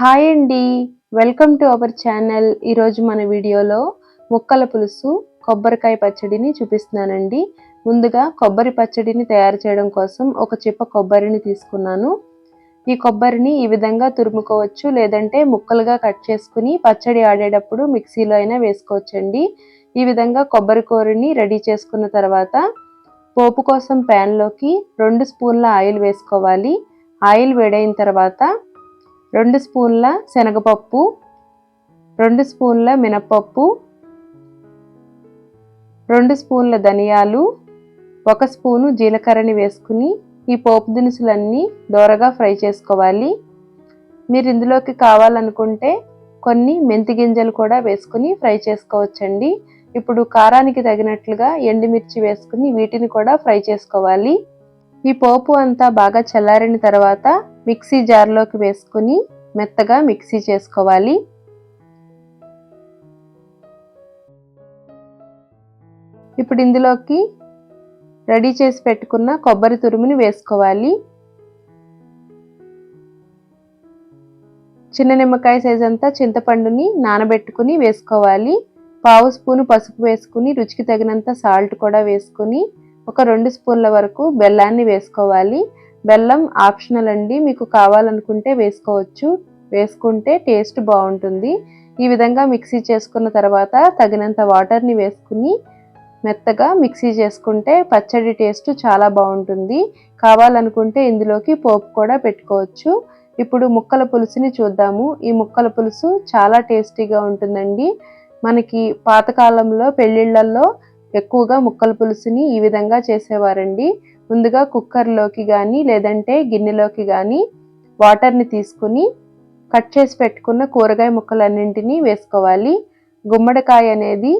Hi అండి. Welcome to our channel. ఈరోజు మన వీడియోలో ముక్కల పులుసు కొబ్బరికాయ పచ్చడిని చూపిస్తున్నానండి. ముందుగా కొబ్బరి పచ్చడిని తయారు చేయడం కోసం ఒక చిప్ప కొబ్బరిని తీసుకున్నాను. ఈ కొబ్బరిని ఈ విధంగా తురుముకోవచ్చు లేదంటే ముక్కలుగా కట్ చేసుకుని పచ్చడి ఆడేటప్పుడు మిక్సీలో అయినా వేసుకోవచ్చండి. ఈ విధంగా కొబ్బరి కూరని రెడీ చేసుకున్న తర్వాత పోపు కోసం ప్యాన్లోకి రెండు స్పూన్ల ఆయిల్ వేసుకోవాలి. ఆయిల్ వేడైన తర్వాత రెండు స్పూన్ల శనగపప్పు రెండు స్పూన్ల మినపప్పు రెండు స్పూన్ల ధనియాలు ఒక స్పూను జీలకర్రని వేసుకుని ఈ పోపు దినుసులన్నీ దోరగా ఫ్రై చేసుకోవాలి. మీరు ఇందులోకి కావాలనుకుంటే కొన్ని మెంతి గింజలు కూడా వేసుకుని ఫ్రై చేసుకోవచ్చండి. ఇప్పుడు కారానికి తగినట్లుగా ఎండుమిర్చి వేసుకుని వీటిని కూడా ఫ్రై చేసుకోవాలి. ఈ పోపు అంతా బాగా చల్లారిన తర్వాత మిక్సీ జార్లోకి వేసుకుని మెత్తగా మిక్సీ చేసుకోవాలి. ఇప్పుడు ఇందులోకి రెడీ చేసి పెట్టుకున్న కొబ్బరి తురుముని వేసుకోవాలి. చిన్న నిమ్మకాయ సైజ్ అంతా చింతపండుని నానబెట్టుకుని వేసుకోవాలి. పావు స్పూను పసుపు వేసుకుని రుచికి తగినంత సాల్ట్ కూడా వేసుకుని ఒక రెండు స్పూన్ల వరకు బెల్లాన్ని వేసుకోవాలి. బెల్లం ఆప్షనల్ అండి. మీకు కావాలనుకుంటే వేసుకోవచ్చు. వేసుకుంటే టేస్ట్ బాగుంటుంది. ఈ విధంగా మిక్సీ చేసుకున్న తర్వాత తగినంత వాటర్ని వేసుకుని మెత్తగా మిక్సీ చేసుకుంటే పచ్చడి టేస్ట్ చాలా బాగుంటుంది. కావాలనుకుంటే ఇందులోకి పోపు కూడా పెట్టుకోవచ్చు. ఇప్పుడు ముక్కల పులుసుని చూద్దాము. ఈ ముక్కల పులుసు చాలా టేస్టీగా ఉంటుందండి. మనకి పాతకాలంలో పెళ్ళిళ్ళల్లో ఎక్కువగా ముక్కల పులుసుని ఈ విధంగా చేసేవారండి. ముందుగా కుక్కర్లోకి కానీ లేదంటే గిన్నెలోకి కానీ వాటర్ని తీసుకుని కట్ చేసి పెట్టుకున్న కూరగాయ ముక్కలన్నింటినీ వేసుకోవాలి. గుమ్మడికాయ అనేది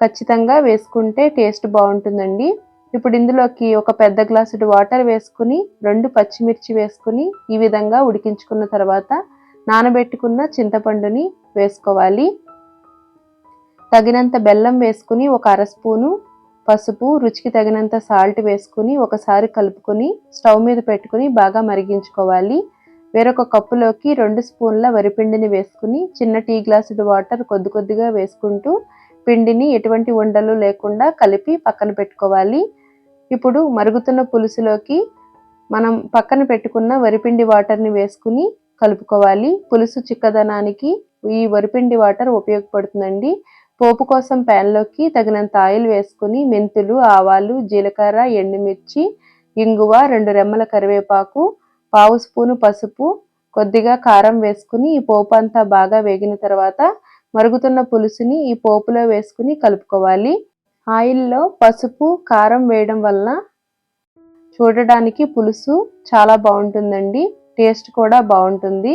ఖచ్చితంగా వేసుకుంటే టేస్ట్ బాగుంటుందండి. ఇప్పుడు ఇందులోకి ఒక పెద్ద గ్లాసుడు వాటర్ వేసుకుని రెండు పచ్చిమిర్చి వేసుకుని ఈ విధంగా ఉడికించుకున్న తర్వాత నానబెట్టుకున్న చింతపండుని వేసుకోవాలి. తగినంత బెల్లం వేసుకుని ఒక అర స్పూను పసుపు రుచికి తగినంత సాల్ట్ వేసుకుని ఒకసారి కలుపుకొని స్టవ్ మీద పెట్టుకుని బాగా మరిగించుకోవాలి. వేరొక కప్పులోకి రెండు స్పూన్ల వరిపిండిని వేసుకుని చిన్న టీ గ్లాసుడు వాటర్ కొద్ది కొద్దిగా వేసుకుంటూ పిండిని ఎటువంటి ఉండలు లేకుండా కలిపి పక్కన పెట్టుకోవాలి. ఇప్పుడు మరుగుతున్న పులుసులోకి మనం పక్కన పెట్టుకున్న వరిపిండి వాటర్ని వేసుకుని కలుపుకోవాలి. పులుసు చిక్కదనానికి ఈ వరిపిండి వాటర్ ఉపయోగపడుతుందండి. పోపు కోసం ప్యాన్లోకి తగినంత ఆయిల్ వేసుకుని మెంతులు ఆవాలు జీలకర్ర ఎండుమిర్చి ఇంగువ రెండు రెమ్మల కరివేపాకు పావు స్పూను పసుపు కొద్దిగా కారం వేసుకుని ఈ పోపు అంతా బాగా వేగిన తర్వాత మరుగుతున్న పులుసుని ఈ పోపులో వేసుకుని కలుపుకోవాలి. ఆయిల్లో పసుపు కారం వేయడం వల్ల చూడడానికి పులుసు చాలా బాగుంటుందండి. టేస్ట్ కూడా బాగుంటుంది.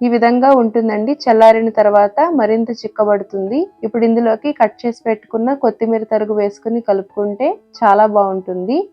ఈ విధంగా ఉంటుందండి. చల్లారిన తర్వాత మరింత చిక్కబడుతుంది. ఇప్పుడు ఇందులోకి కట్ చేసి పెట్టుకున్న కొత్తిమీర తరుగు వేసుకుని కలుపుకుంటే చాలా బాగుంటుంది.